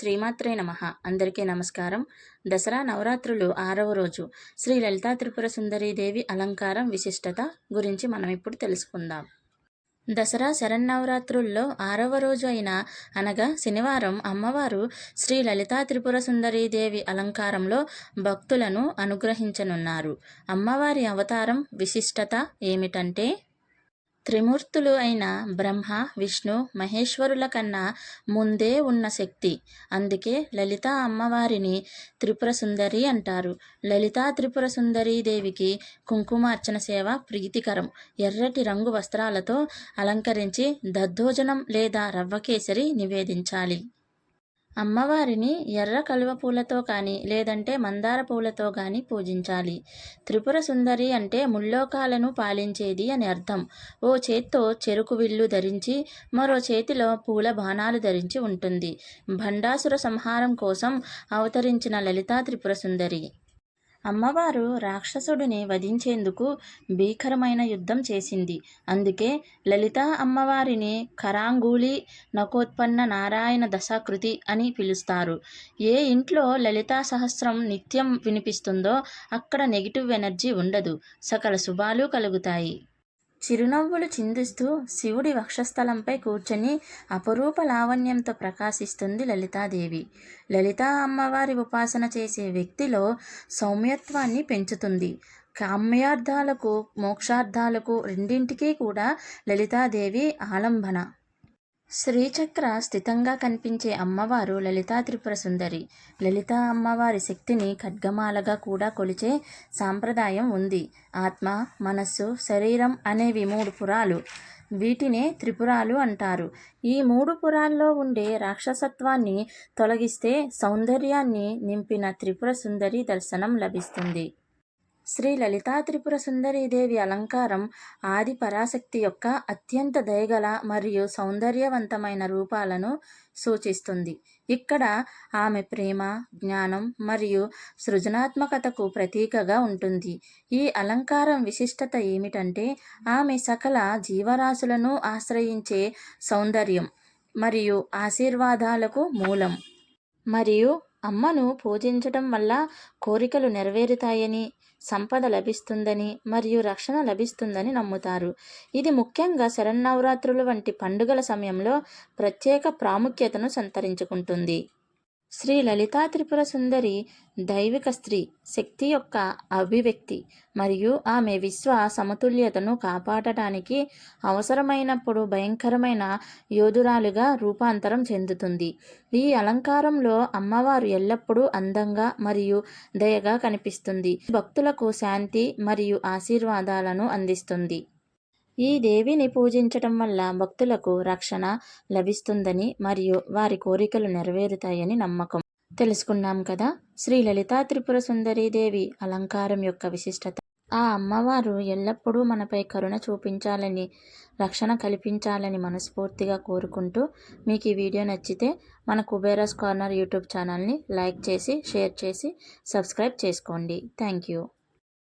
శ్రీమాత్రే నమ. అందరికీ నమస్కారం. దసరా నవరాత్రులు ఆరవ రోజు. శ్రీ లలితా త్రిపుర దేవి అలంకారం విశిష్టత గురించి మనం ఇప్పుడు తెలుసుకుందాం. దసరా శరన్నవరాత్రుల్లో ఆరవ రోజు అయిన అనగా శనివారం అమ్మవారు శ్రీ లలితా త్రిపుర దేవి అలంకారంలో భక్తులను అనుగ్రహించనున్నారు. అమ్మవారి అవతారం విశిష్టత ఏమిటంటే త్రిమూర్తులు అయిన బ్రహ్మ విష్ణు మహేశ్వరుల కన్నా ముందే ఉన్న శక్తి. అందుకే లలిత అమ్మవారిని త్రిపుర సుందరి అంటారు. లలితా త్రిపుర సుందరీ దేవికి కుంకుమార్చన సేవ ప్రీతికరం. ఎర్రటి రంగు వస్త్రాలతో అలంకరించి దద్దోజనం లేదా రవ్వకేసరి నివేదించాలి. అమ్మవారిని ఎర్ర కలువ పూలతో కానీ లేదంటే మందార పూలతో కానీ పూజించాలి. త్రిపుర సుందరి అంటే ముల్లోకాలను పాలించేది అని అర్థం. ఓ చేత్తో చెరుకు విల్లు ధరించి మరో చేతిలో పూల బాణాలు ధరించి ఉంటుంది. భండాసుర సంహారం కోసం అవతరించిన లలితా త్రిపుర సుందరి. అమ్మవారు రాక్షసుడిని వధించేందుకు భీకరమైన యుద్ధం చేసింది. అందుకే లలిత అమ్మవారిని కరాంగూలి నకోత్పన్న నారాయణ దశాకృతి అని పిలుస్తారు. ఏ ఇంట్లో లలితా సహస్రం నిత్యం వినిపిస్తుందో అక్కడ నెగిటివ్ ఎనర్జీ ఉండదు. సకల శుభాలు కలుగుతాయి. చిరునవ్వులు చిందిస్తూ శివుడి వక్షస్థలంపై కూర్చొని అపరూప లావణ్యంతో ప్రకాశిస్తుంది లలితాదేవి. లలితా అమ్మవారి ఉపాసన చేసే వ్యక్తిలో సౌమ్యత్వాన్ని పెంచుతుంది. కామ్యార్థాలకు మోక్షార్థాలకు రెండింటికీ కూడా లలితాదేవి ఆలంబన. శ్రీచక్ర స్థితంగా కనిపించే అమ్మవారు లలితా త్రిపుర సుందరి. లలితా అమ్మవారి శక్తిని ఖడ్గమాలగా కూడా కొలిచే సాంప్రదాయం ఉంది. ఆత్మ మనస్సు శరీరం అనేవి మూడు పురాలు. వీటినే త్రిపురాలు అంటారు. ఈ మూడు పురాల్లో ఉండే రాక్షసత్వాన్ని తొలగిస్తే సౌందర్యాన్ని నింపిన త్రిపుర సుందరి దర్శనం లభిస్తుంది. శ్రీ లలితా త్రిపుర సుందరీదేవి అలంకారం ఆది పరాశక్తి యొక్క అత్యంత దయగల మరియు సౌందర్యవంతమైన రూపాలను సూచిస్తుంది. ఇక్కడ ఆమె ప్రేమ జ్ఞానం మరియు సృజనాత్మకతకు ప్రతీకగా ఉంటుంది. ఈ అలంకారం విశిష్టత ఏమిటంటే ఆమె సకల జీవరాశులను ఆశ్రయించే సౌందర్యం మరియు ఆశీర్వాదాలకు మూలం. మరియు అమ్మను పూజించటం వల్ల కోరికలు నెరవేరుతాయని సంపద లభిస్తుందని మరియు రక్షణ లభిస్తుందని నమ్ముతారు. ఇది ముఖ్యంగా శరన్నవరాత్రులు వంటి పండుగల సమయంలో ప్రత్యేక ప్రాముఖ్యతను సంతరించుకుంటుంది. శ్రీ లలితా త్రిపుర సుందరి దైవిక స్త్రీ శక్తి యొక్క అభివ్యక్తి మరియు ఆమె విశ్వ సమతుల్యతను కాపాడటానికి అవసరమైనప్పుడు భయంకరమైన యోధురాలుగా రూపాంతరం చెందుతుంది. ఈ అలంకారంలో అమ్మవారు ఎల్లప్పుడూ అందంగా మరియు దయగా కనిపిస్తుంది. భక్తులకు శాంతి మరియు ఆశీర్వాదాలను అందిస్తుంది. ఈ దేవిని పూజించటం వల్ల భక్తులకు రక్షణ లభిస్తుందని మరియు వారి కోరికలు నెరవేరుతాయని నమ్మకం. తెలుసుకున్నాం కదా? శ్రీ లలితా త్రిపుర దేవి అలంకారం యొక్క విశిష్టత. ఆ అమ్మవారు ఎల్లప్పుడూ మనపై కరుణ చూపించాలని రక్షణ కల్పించాలని మనస్ఫూర్తిగా కోరుకుంటూ మీకు ఈ వీడియో నచ్చితే మన కుబేరాస్ కార్నర్ యూట్యూబ్ ఛానల్ని లైక్ చేసి షేర్ చేసి సబ్స్క్రైబ్ చేసుకోండి. Thank you.